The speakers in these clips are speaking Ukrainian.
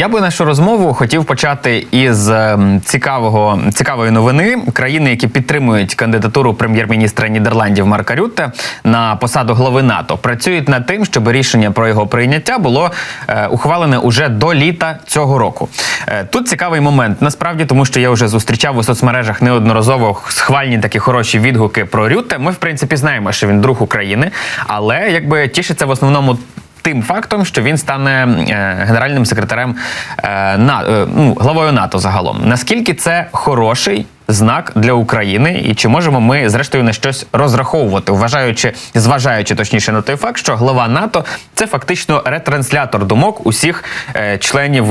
Я би нашу розмову хотів почати із ем, цікавого цікавої новини. Країни, які підтримують кандидатуру прем'єр-міністра Нідерландів Марка Рютте на посаду глави НАТО, працюють над тим, щоб рішення про його прийняття було е, ухвалене уже до літа цього року. Е, тут цікавий момент, насправді, тому що я вже зустрічав у соцмережах неодноразово схвальні такі хороші відгуки про Рютте. Ми, в принципі, знаємо, що він друг України, але якби тішиться в основному тим фактом, що він стане е, генеральним секретарем е, на е, ну, главою НАТО загалом. Наскільки це хороший знак для України, і чи можемо ми зрештою на щось розраховувати, вважаючи, зважаючи точніше на той факт, що глава НАТО це фактично ретранслятор думок усіх членів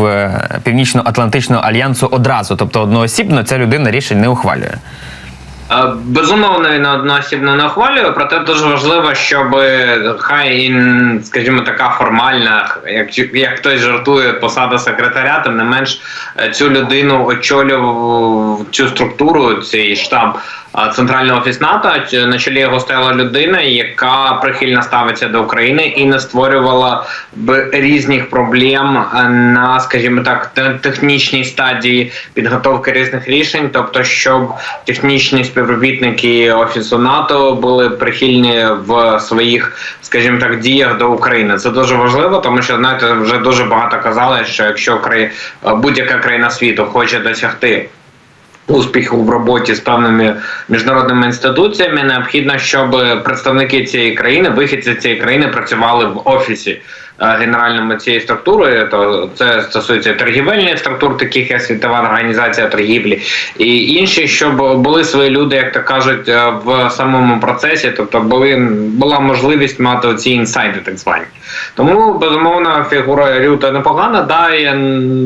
Північно-Атлантичного альянсу одразу, тобто одноосібно ця людина рішень не ухвалює. Е, Безумовно, він одноосібно не ухвалює, проте дуже важливо, щоб хай і, скажімо, така формальна, як, як хтось жартує, посада секретаря, тим не менш е, цю людину очолював цю структуру, цей штаб е, Центрального офіс НАТО. На чолі його стояла людина, яка прихильно ставиться до України і не створювала б різних проблем е, на, скажімо так, технічній стадії підготовки різних рішень, тобто, щоб технічні співробітники офісу НАТО були прихильні в своїх, скажімо так, діях до України. Це дуже важливо, тому що знаєте, вже дуже багато казали, що якщо будь-яка країна світу хоче досягти успіху в роботі з певними міжнародними інституціями, необхідно, щоб представники цієї країни, вихідці цієї країни працювали в офісі е, генеральному цієї структури. То це стосується торгівельних структур, таких як Світова організація торгівлі, і інші, щоб були свої люди, як то кажуть, е, в самому процесі, тобто були була можливість мати ці інсайди, так звані. Тому безумовно фігура Рюта непогана. Да, і,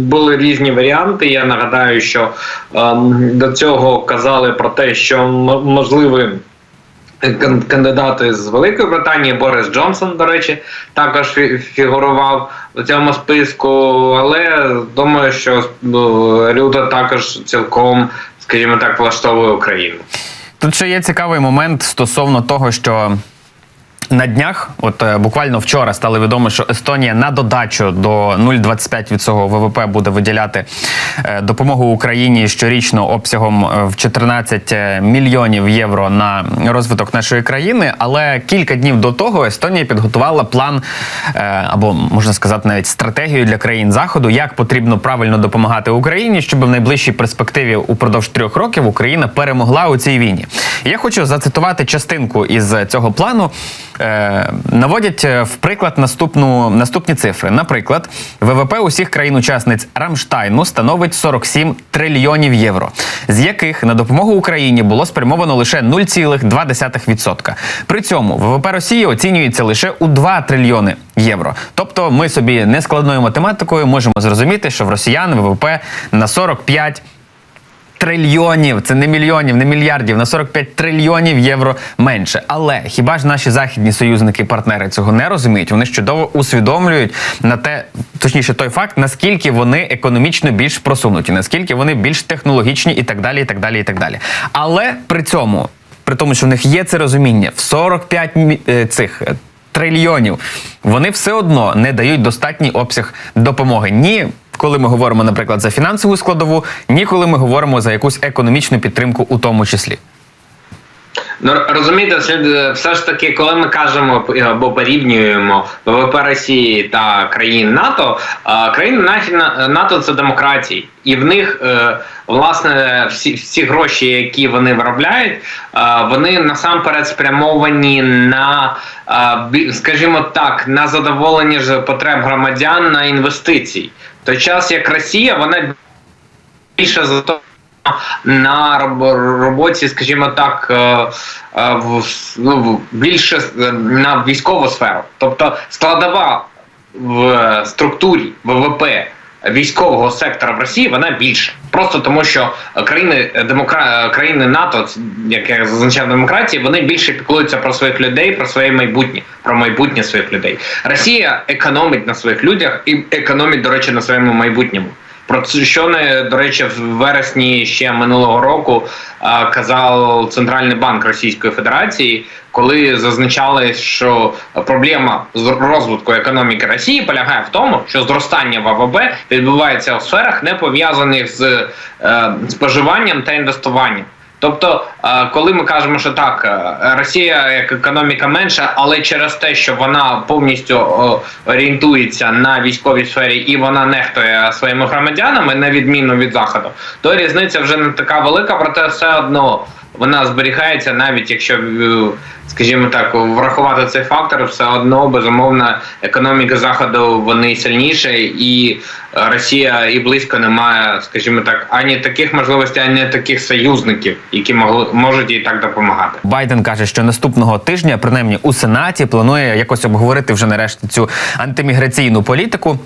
були різні варіанти. Я нагадаю, що ем, до цього казали про те, що м- можливі кан- кандидати з Великої Британії, Борис Джонсон, до речі, також фі- фігурував у цьому списку. Але думаю, що е, Рюта також цілком, скажімо так, влаштовує Україну. Тут ще є цікавий момент стосовно того, що. На днях, от е, буквально вчора, стало відомо, що Естонія на додачу до 0,25 від свого ВВП буде виділяти е, допомогу Україні щорічно обсягом е, в 14 мільйонів євро на розвиток нашої країни. Але кілька днів до того Естонія підготувала план або можна сказати навіть стратегію для країн заходу, як потрібно правильно допомагати Україні, щоб в найближчій перспективі упродовж трьох років Україна перемогла у цій війні. Я хочу зацитувати частинку із цього плану. Е, наводять е, в приклад наступну наступні цифри. Наприклад, ВВП усіх країн-учасниць Рамштайну становить 47 трильйонів євро, з яких на допомогу Україні було спрямовано лише 0,2%. При цьому ВВП Росії оцінюється лише у 2 трильйони євро. Тобто, ми собі нескладною математикою можемо зрозуміти, що в росіян ВВП на 45 трильйонів, це не мільйонів, не мільярдів, на 45 трильйонів євро менше. Але хіба ж наші західні союзники, партнери цього не розуміють? Вони чудово усвідомлюють на те, точніше, той факт, наскільки вони економічно більш просунуті, наскільки вони більш технологічні і так далі, і так далі, і так далі. Але при цьому, при тому, що в них є це розуміння, в 45 е, цих. е, Трильйонів вони все одно не дають достатній обсяг допомоги. Ні, коли ми говоримо, наприклад, за фінансову складову, ні коли ми говоримо за якусь економічну підтримку у тому числі. Ну розумієте, е, все ж таки, коли ми кажемо е, або порівнюємо ВВП Росії та країн НАТО, е, країни НАТО це демократії, і в них е, власне всі всі гроші, які вони виробляють, е, вони насамперед спрямовані на, е, скажімо так, на задоволення ж потреб громадян на інвестиції. Той час як Росія, вона більше за на роботі, скажімо так, е, е, ну, більше е, на військову сферу. Тобто складова в структурі ВВП військового сектора в Росії вона більша. Просто тому, що країни демокра... країни НАТО, як я зазначав демократії, вони більше піклуються про своїх людей, про своє майбутнє, про майбутнє своїх людей. Росія економить на своїх людях і економить, до речі, на своєму майбутньому. Про це що не до речі, в вересні ще минулого року казав Центральний банк Російської Федерації, коли зазначали, що проблема з розвитку економіки Росії полягає в тому, що зростання ВВП відбувається у сферах, не пов'язаних з е, споживанням та інвестуванням. Тобто, е, коли ми кажемо, що так, е, Росія як економіка менша, але через те, що вона повністю орієнтується на військовій сфері і вона нехтує своїми громадянами, на відміну від заходу, то різниця вже не така велика, проте все одно вона зберігається, навіть якщо, е, скажімо так, врахувати цей фактор, все одно безумовно економіка заходу вони сильніше, і Росія і близько не має, скажімо так, ані таких можливостей, ані таких союзників, які могли можуть їй так допомагати. Байден каже, що наступного тижня, принаймні у сенаті, планує якось обговорити вже нарешті цю антиміграційну політику.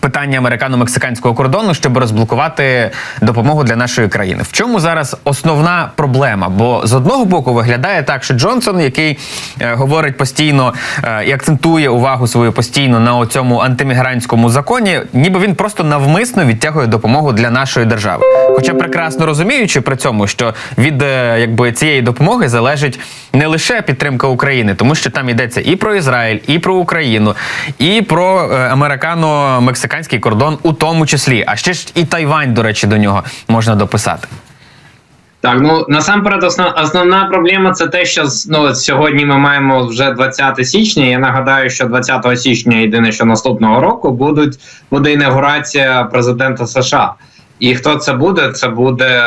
Питання американо-мексиканського кордону, щоб розблокувати допомогу для нашої країни. В чому зараз основна проблема? Бо з одного боку виглядає так, що Джонсон, який е, говорить постійно е, і акцентує увагу свою постійно на цьому антимігрантському законі, ніби він просто навмисно відтягує допомогу для нашої держави. Хоча прекрасно розуміючи при цьому, що від е, якби цієї допомоги залежить не лише підтримка України, тому що там йдеться і про Ізраїль, і про Україну, і про е, американо-мексиканський кордон, у тому числі. А ще ж і Тайвань, до речі, до нього можна дописати. Так, ну насамперед, основ, основна проблема це те, що ну, сьогодні ми маємо вже 20 січня. Я нагадаю, що 20 січня, єдине, що наступного року будуть буде інаугурація президента США. І хто це буде? Це буде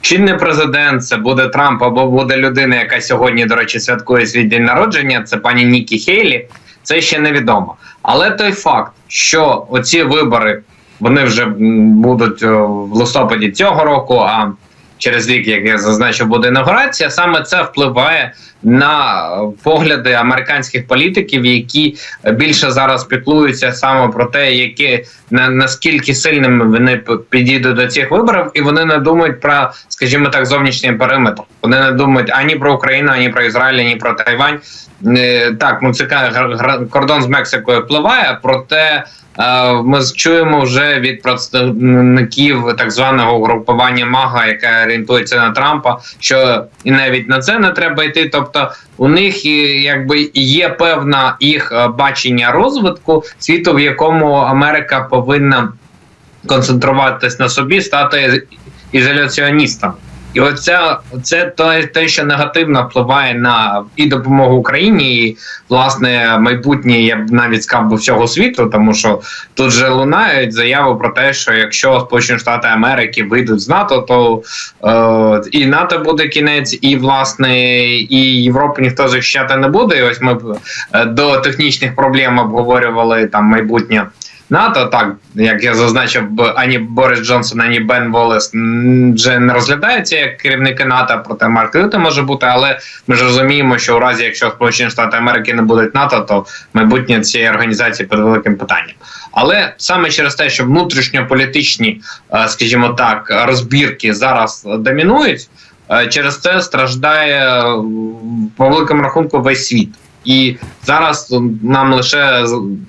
чинний президент, це буде Трамп або буде людина, яка сьогодні, до речі, святкує свій день народження. Це пані Нікі Хейлі. Це ще невідомо. Але той факт, що оці вибори вони вже будуть в листопаді цього року, а через рік, як я зазначив, буде інаугурація. Саме це впливає на погляди американських політиків, які більше зараз піклуються саме про те, які на наскільки сильними вони підійдуть до цих виборів, і вони не думають про, скажімо так, зовнішній периметр. Вони не думають ані про Україну, ані про Ізраїль, ані про Тайвань. Е, Так, ну кордон з Мексикою впливає, проте. Е, Ми чуємо вже від представників так званого угрупування Мага, яке орієнтується на Трампа, що і навіть на це не треба йти. Тобто у них якби є певна їх е, бачення розвитку світу, в якому Америка повинна концентруватись на собі, стати ізоляціоністом. І оце це те, те, що негативно впливає на і допомогу Україні, і власне майбутнє, я б навіть сказав би всього світу, тому що тут же лунають заяви про те, що якщо Сполучені Штати Америки вийдуть з НАТО, то е, і НАТО буде кінець, і власне і Європу ніхто захищати не буде. І ось ми б, е, до технічних проблем обговорювали там майбутнє. НАТО, так як я зазначив, ані Борис Джонсон, ані Бен Волес вже не розглядаються як керівники НАТО, проте Марк Рюте може бути. Але ми ж розуміємо, що у разі, якщо Сполучені Штати Америки не будуть НАТО, то майбутнє цієї організації під великим питанням. Але саме через те, що внутрішньополітичні, е, скажімо так, розбірки зараз домінують, е, через це страждає е, по великому рахунку весь світ. І зараз нам лише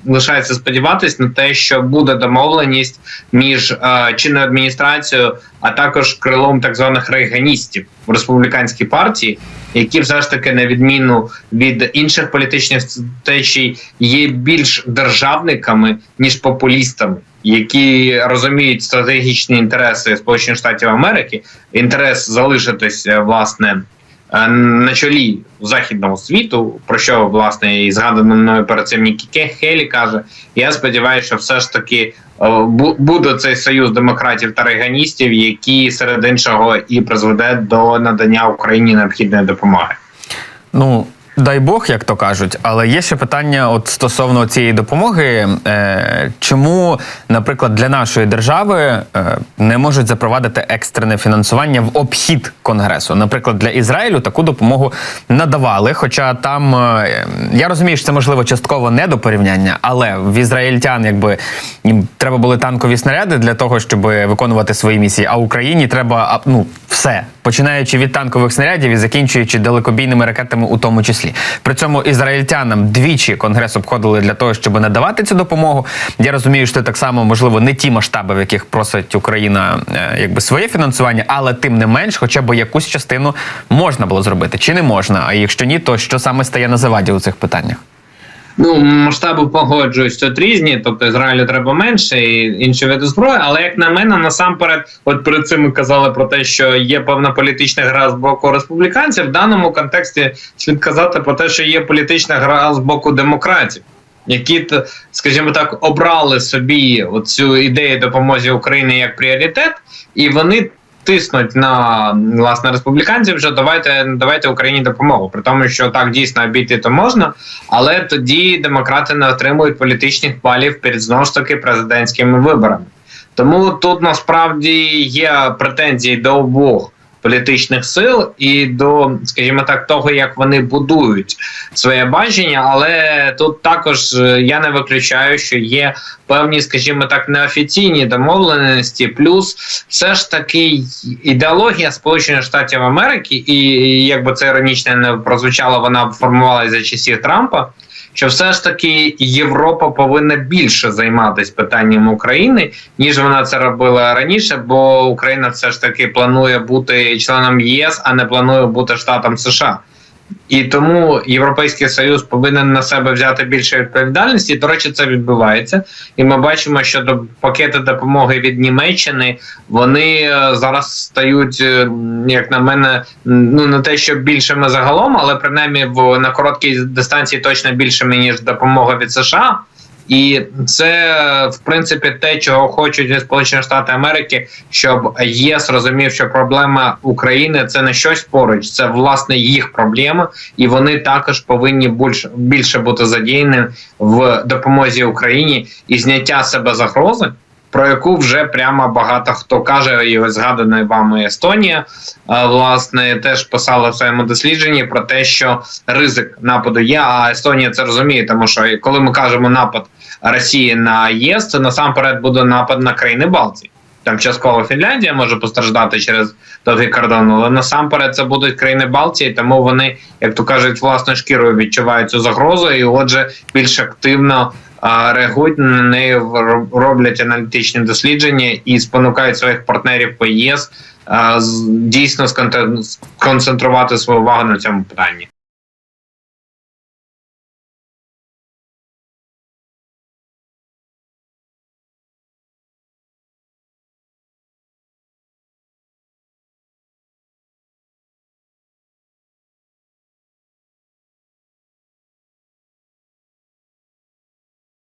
лишається сподіватися на те, що буде домовленість між е, чинною адміністрацією, а також крилом так званих рейганістів в республіканській партії, які все ж таки, на відміну від інших політичних течій, є більш державниками ніж популістами, які розуміють стратегічні інтереси Сполучених Штатів Америки, інтерес залишитись е, власне на чолі західного світу, про що власне і згадано мною перед цим Нікі Хелі каже. Я сподіваюся, що все ж таки е, бу- буде цей союз демократів та реганістів, який серед іншого і призведе до надання Україні необхідної допомоги. Ну. Дай Бог, як то кажуть, але є ще питання от стосовно цієї допомоги. Е, чому, наприклад, для нашої держави е, не можуть запровадити екстрене фінансування в обхід конгресу? Наприклад, для Ізраїлю таку допомогу надавали. Хоча там е, я розумію, що це можливо частково не до порівняння, але в ізраїльтян, якби їм треба були танкові снаряди для того, щоб виконувати свої місії. А Україні треба ну все, починаючи від танкових снарядів і закінчуючи далекобійними ракетами, у тому числі. Санкцій. При цьому ізраїльтянам двічі конгрес обходили для того, щоб не давати цю допомогу. Я розумію, що це так само можливо не ті масштаби, в яких просить Україна е, якби своє фінансування, але тим не менш, хоча б якусь частину можна було зробити, чи не можна. А якщо ні, то що саме стає на заваді у цих питаннях? Ну, масштаби погоджуюсь тут різні, тобто Ізраїлю треба менше і інші види зброї. Але як на мене, насамперед, от перед цим ми казали про те, що є певна політична гра з боку республіканців. В даному контексті слід казати про те, що є політична гра з боку демократів. Які скажімо так, обрали собі цю ідею допомоги Україні як пріоритет, і вони тиснуть на власне республіканців, що давайте давайте Україні допомогу. При тому, що так дійсно обійти то можна, але тоді демократи не отримують політичних балів перед знову ж таки президентськими виборами. Тому тут насправді є претензії до обох політичних сил і до, скажімо так, того, як вони будують своє бачення. Але тут також е, я не виключаю, що є певні, скажімо так, неофіційні домовленості. Плюс все ж таки ідеологія Сполучених Штатів Америки, і якби це іронічно не прозвучало, вона формувалася за часів Трампа. Що все ж таки Європа повинна більше займатися питанням України, ніж вона це робила раніше, бо Україна все ж таки планує бути членом ЄС, а не планує бути штатом США. І тому Європейський Союз повинен на себе взяти більше відповідальності. До речі, це відбувається. І ми бачимо, що до пакети допомоги від Німеччини вони е, зараз стають, е, як на мене, ну не те, що більшими загалом, але принаймні в на короткій дистанції точно більшими ніж допомога від США. І це в принципі те, чого хочуть Сполучені Штати Америки, щоб ЄС розумів, що проблема України це не щось поруч, це власне їх проблема, і вони також повинні більше більше бути задіяні в допомозі Україні і зняття себе загрози. Про яку вже прямо багато хто каже, і ось згадана вами Естонія, власне, теж писала в своєму дослідженні про те, що ризик нападу є. А Естонія це розуміє, тому що коли ми кажемо напад Росії на ЄС, це насамперед буде напад на країни Балтії. Там частково Фінляндія може постраждати через довгий кордон, але насамперед це будуть країни Балтії, тому вони, як то кажуть, власною шкірою відчувають цю загрозу, і отже, більш активно реагують на неї, роб- роблять аналітичні дослідження і спонукають своїх партнерів по ЄС дійсно сконцентрувати свою увагу на цьому питанні.